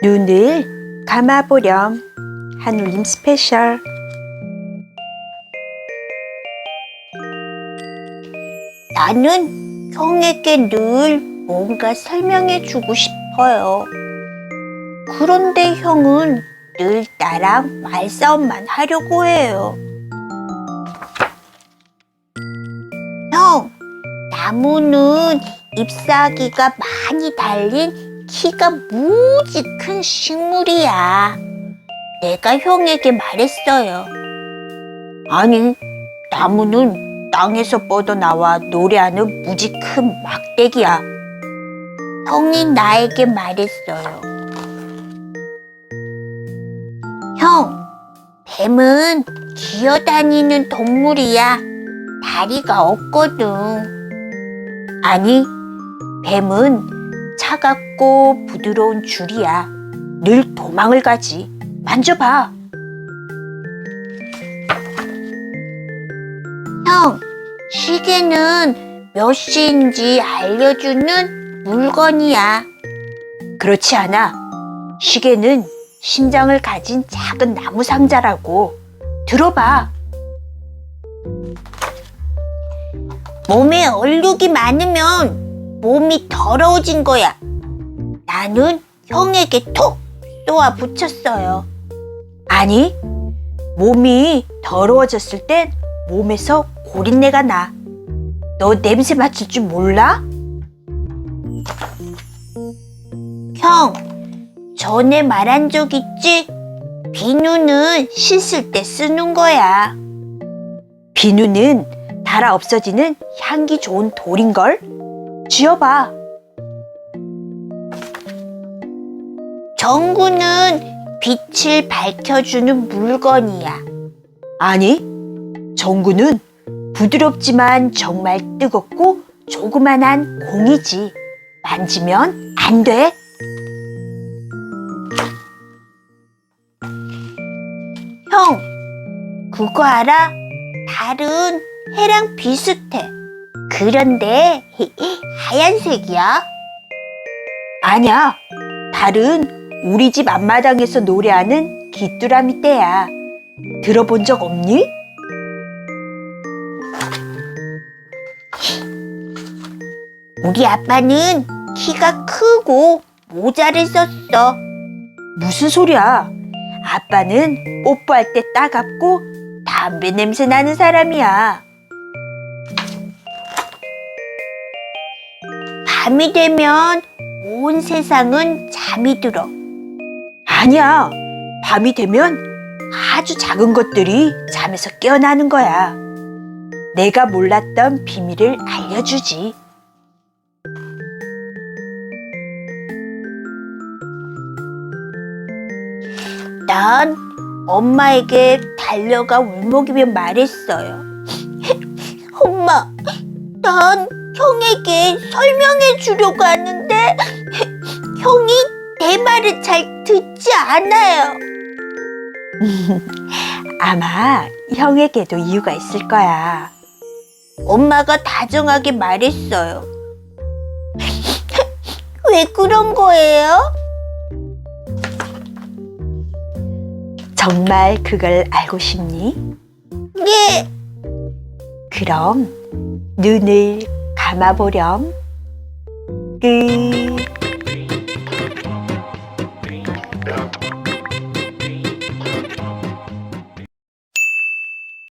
눈을 감아보렴. 한울림 스페셜. 나는 형에게 늘 뭔가 설명해 주고 싶어요. 그런데 형은 늘 나랑 말싸움만 하려고 해요. 형, 나무는 잎사귀가 많이 달린 키가 무지 큰 식물이야. 내가 형에게 말했어요. 아니, 나무는 땅에서 뻗어나와 노래하는 무지 큰 막대기야. 형이 나에게 말했어요. 형, 뱀은 기어다니는 동물이야. 다리가 없거든. 아니, 뱀은 차갑고 부드러운 줄이야. 늘 도망을 가지. 만져봐. 형, 시계는 몇 시인지 알려주는 물건이야. 그렇지 않아. 시계는 심장을 가진 작은 나무 상자라고. 들어봐. 몸에 얼룩이 많으면 몸이 더러워진 거야. 나는 형에게 톡 쏘아 붙였어요. 아니, 몸이 더러워졌을 땐 몸에서 고린내가 나. 너 냄새 맡을 줄 몰라? 형, 전에 말한 적 있지? 비누는 씻을 때 쓰는 거야. 비누는 달아 없어지는 향기 좋은 돌인걸? 쥐어봐. 전구는 빛을 밝혀주는 물건이야. 아니, 전구는 부드럽지만 정말 뜨겁고 조그만한 공이지. 만지면 안 돼. 형, 그거 알아? 달은 해랑 비슷해. 그런데 하얀색이야. 아니야. 달은 우리 집 앞마당에서 노래하는 귀뚜라미 떼야. 들어본 적 없니? 우리 아빠는 키가 크고 모자를 썼어. 무슨 소리야? 아빠는 뽀뽀할 때 따갑고 담배 냄새 나는 사람이야. 밤이 되면 온 세상은 잠이 들어. 아니야. 밤이 되면 아주 작은 것들이 잠에서 깨어나는 거야. 내가 몰랐던 비밀을 알려주지. 난 엄마에게 달려가 울먹이며 말했어요. 엄마, 난 형에게 설명해 주려고 하는데 형이 내 말을 잘 듣지 않아요. 아마 형에게도 이유가 있을 거야. 엄마가 다정하게 말했어요. 왜 그런 거예요? 정말 그걸 알고 싶니? 네, 그럼 눈을 감아보렴. 끝.